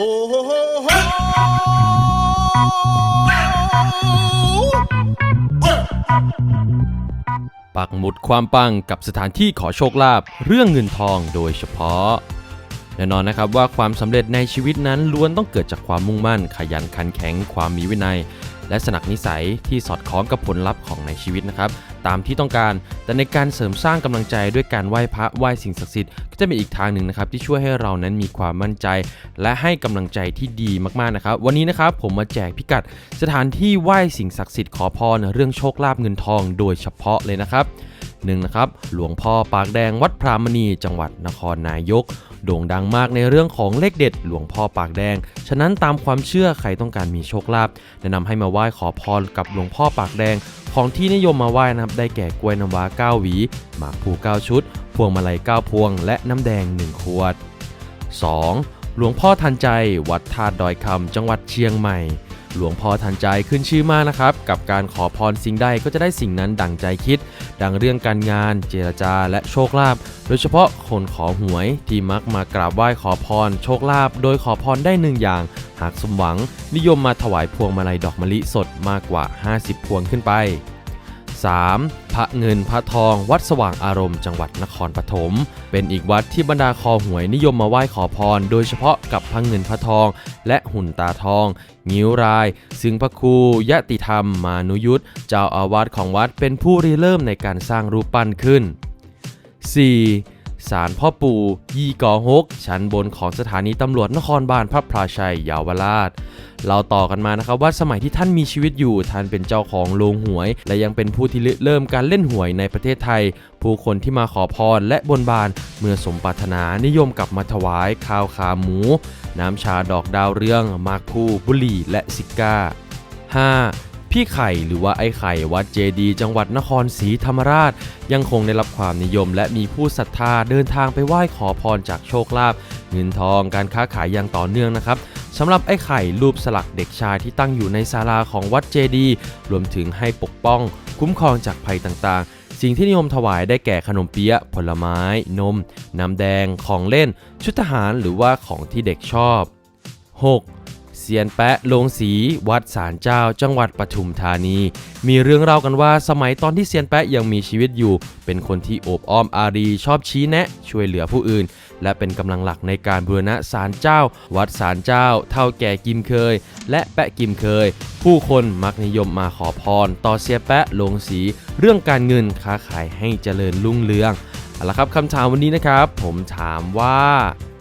โฮโฮโฮโฮปักหมุดความปังกับสถานที่ขอโชคลาภเรื่องเงินทองโดยเฉพาะ แน่นอนนะครับว่าความสำเร็จในชีวิตนั้นล้วนต้องเกิดจากความมุ่งมั่น ขยันขันแข็งความมีวินัย และสนักนิสัยที่สอดคล้องกับผลลัพธ์ของในชีวิตนะครับตามที่ต้องการ แต่ในการเสริมสร้างกำลังใจด้วยการไหว้พระไหว้สิ่งศักดิ์สิทธิ์ก็จะเป็นอีกทางหนึ่งนะครับที่ช่วยให้เรานั้นมีความมั่นใจ และให้กำลังใจที่ดีมากๆนะครับ วันนี้นะครับผมมาแจกพิกัด สถานที่ไหว้สิ่งศักดิ์สิทธิ์ขอพรเรื่องโชคลาภเงินทองโดยเฉพาะเลยนะครับหนึ่งนะครับหลวงพ่อปากแดงวัดพรามณีจังหวัดนครนายก โด่งดังมากในเรื่องของเลขเด็ดหลวงพ่อปากแดง ฉะนั้นตามความเชื่อใครต้องการมีโชคลาภแนะนำให้มาไหว้ขอพรกับหลวงพ่อปากแดง ของที่นิยมมาไหว้นะครับได้แก่กล้วยน้ำว้า 9 หวี หมากภู9 ชุด พวงมาลัย 9 พวง และน้ำแดง 1 ขวด 2. หลวงพ่อทันใจ วัดธาตุดอยคำจังหวัดเชียงใหม่ หลวงพ่อทันใจขึ้นชื่อมากนะครับ กับการขอพรสิ่งใดก็จะได้สิ่งนั้นดังใจคิด ดังเรื่องการงาน เจรจา และโชคลาภโดยเฉพาะคนขอหวยที่มักมากราบไหว้ขอพร โชคลาภโดยขอพรได้หนึ่งอย่าง หากสมหวัง นิยมมาถวายพวงมาลัยดอกมะลิสดมากกว่า 50 พวงขึ้นไป 3. พระเงินพระทอง วัดสว่างอารมณ์จังหวัดนครปฐม เป็นอีกวัดที่บรรดาคอหวยนิยมมาไหว้ขอพร โดยเฉพาะกับพระเงินพระทอง และหุ่นตาทอง งิ้วราย ซึ่งพระครูยะติธรรมมานุยุทธเจ้าอาวาสของวัดเป็นผู้ริเริ่มในการสร้างรูปปั้นขึ้น 4. ศาลพ่อปู่ยี่กอฮก ชั้นบนของสถานีตำรวจนครบาลพระพราชัยยาวราช เราต่อกันมานะครับว่าสมัยที่ท่านมีชีวิตอยู่ ท่านเป็นเจ้าของโรงหวย และยังเป็นผู้ที่เริ่มการเล่นหวยในประเทศไทย ผู้คนที่มาขอพรและบนบานเมื่อสมปรารถนานิยมกลับมาถวายข้าวขาหมู น้ำชาดอกดาวเรืองมากพูบุหรี่และซิก้า 5. พี่ไข่หรือว่าไอ้ไข่วัดเจดี จังหวัดนครศรีธรรมราช ยังคงได้รับความนิยม และมีผู้ศรัทธาเดินทางไปไหว้ขอพรจากโชคลาภเงินทองการค้าขายอย่างต่อเนื่องนะครับสำหรับไอ้ไข่รูปสลักเด็กชายที่ตั้งอยู่ในศาลาของวัดเจดี รวมถึงให้ปกป้อง คุ้มครองจากภัยต่างๆ สิ่งที่นิยมถวายได้แก่ขนมเปี๊ยะผลไม้ นม น้ำแดง ของเล่น ชุดทหารหรือว่าของที่เด็กชอบ 6. เซียนแปะลงสีวัดศาลเจ้า จังหวัดปทุมธานี มีเรื่องเล่ากันว่าสมัยตอนที่เซียนแปะยังมีชีวิตอยู่ เป็นคนที่โอบอ้อมอารีชอบชี้แนะ ช่วยเหลือผู้อื่น และเป็นกำลังหลักในการบูรณะศาลเจ้า วัดศาลเจ้า เท่าแก่กิมเคย และแปะกิมเคย ผู้คนมักนิยมมาขอพร ต่อเซียแปะลงสี เรื่องการเงินค้าขายให้เจริญรุ่งเรืองเอาละครับคำถามวันนี้นะครับ ผมถามว่า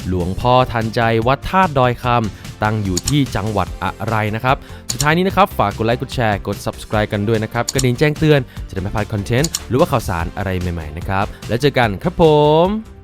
หลวงพ่อทันใจวัดธาตุดอยคำ ตั้งอยู่ที่จังหวัดอะไรนะครับ สุดท้ายนี้นะครับฝากกดไลค์กดแชร์กด subscribe กันด้วยนะครับกระดิ่งแจ้งเตือนจะได้ไม่พลาดคอนเทนต์หรือว่าข่าวสารอะไรใหม่ๆนะครับแล้วเจอกันครับผม